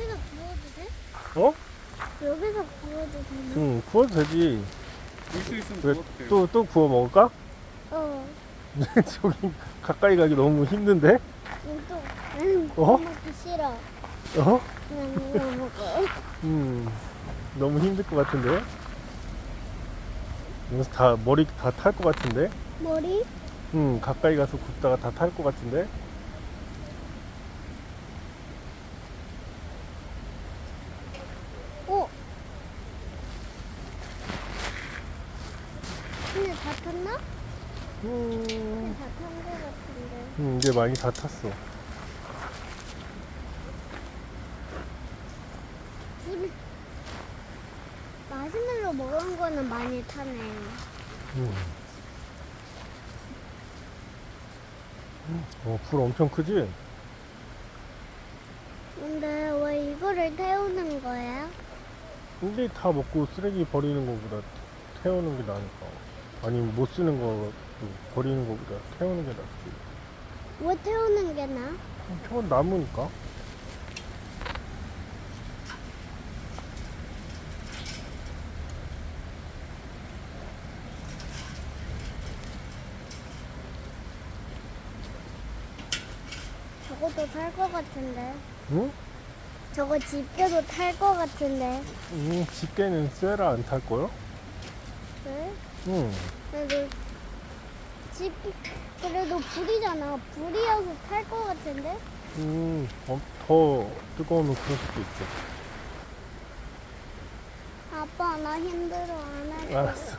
여기서 구워도 돼? 어? 여기서 구워도 되나? 응, 구워도 되지. 물수 있으면 왜 구워도 돼요. 또, 또 구워 먹을까? 어. 저기 가까이 가기 너무 힘든데? 응, 또, 응, 어? 먹기 싫어. 어? 그냥 이거 먹어. 음, 너무 힘들 것 같은데? 여기서 다, 머리 다 탈 것 같은데? 머리? 음, 가까이 가서 굽다가 다 탈 것 같은데? 오! 근데 다 탔나? 음, 근데 다탄 거 같은데. 음, 이제 많이 다 탔어. 불, 마시멜로 먹은 거는 많이 타네. 음. 어, 불 엄청 크지? 근데 왜 이거를 태우는 거야? 근데 다 먹고 쓰레기 버리는 것보다 태우는 게 나으니까. 아니면 못 쓰는 거 버리는 것보다 태우는 게 낫지. 왜 태우는 게 나? 저건 나무니까. 저것도 탈거 같은데. 응? 저거 집게도 탈거 같은데. 음, 집게는 쇠라 안 탈 거요? 왜? 응. 그래도 집 그래도 불이잖아. 불이어서 탈거 같은데. 음, 어, 더 뜨거우면 그럴 수도 있죠. 아빠 나 힘들어 안 할. 거야. 알았어.